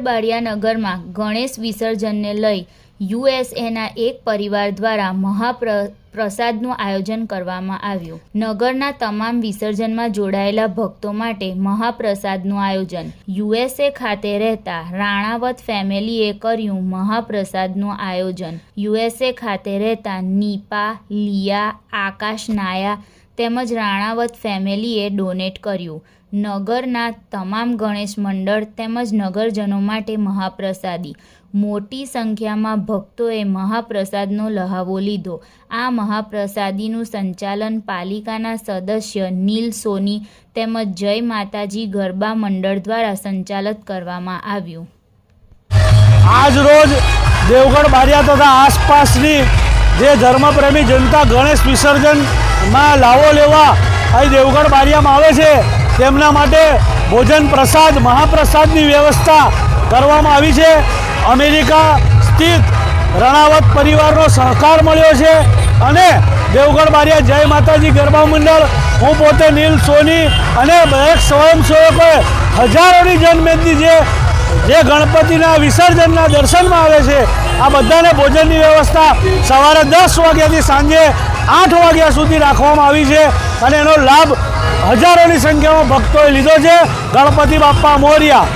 દેવગઢ નગરમાં ગણેશ વિસર્જનને લઈ યુએસએના એક પરિવાર દ્વારા મહાપ્ર પ્રસાદનું આયોજન કરવામાં આવ્યું. નગરના તમામ વિસર્જનમાં જોડાયેલા ભક્તો માટે મહાપ્રસાદનું આયોજન. યુએસએ ખાતે રહેતા રાણાવત ફેમિલીએ કર્યું મહાપ્રસાદનું આયોજન. યુએસએ ખાતે રહેતા નીપા, લિયા, આકાશ નાયા તેમજ રાણાવત ફેમિલીએ ડોનેટ કર્યું. નગરના તમામ ગણેશ મંડળ તેમજ નગરજનો માટે મહાપ્રસાદી. મોટી સંખ્યામાં ભક્તોએ મહાપ્રસાદનો લહાવો લીધો. આ મહાપ્રસાદીનું સંચાલન પાલિકાના સદસ્ય નીલ સોની તેમજ જય માતાજી ગરબા મંડળ દ્વારા સંચાલિત કરવામાં આવ્યું. આજ રોજ દેવગઢ બારિયા તથા આસપાસની જે ધર્મપ્રેમી જનતા ગણેશ વિસર્જનમાં લાવો લેવા અહીં દેવગઢ બારિયામાં આવે છે. તેમના માટે ભોજન પ્રસાદ, મહાપ્રસાદની વ્યવસ્થા કરવામાં આવી છે. અમેરિકા સ્થિત રણાવત પરિવારનો સહકાર મળ્યો છે અને દેવગઢ બારિયા જય માતાજી ગરબા મંડળ હું પોતે નીલ સોની અને દરેક સ્વયંસેવકોએ હજારોની જનમેદની જે જે ગણપતિના વિસર્જનના દર્શનમાં આવે છે, આ બધાને ભોજનની વ્યવસ્થા સવારે દસ વાગ્યાથી સાંજે આઠ વાગ્યા સુધી રાખવામાં આવી છે અને એનો લાભ હજારોની સંખ્યામાં ભક્તોએ લીધો છે. ગણપતિ બાપ્પા મોર્યા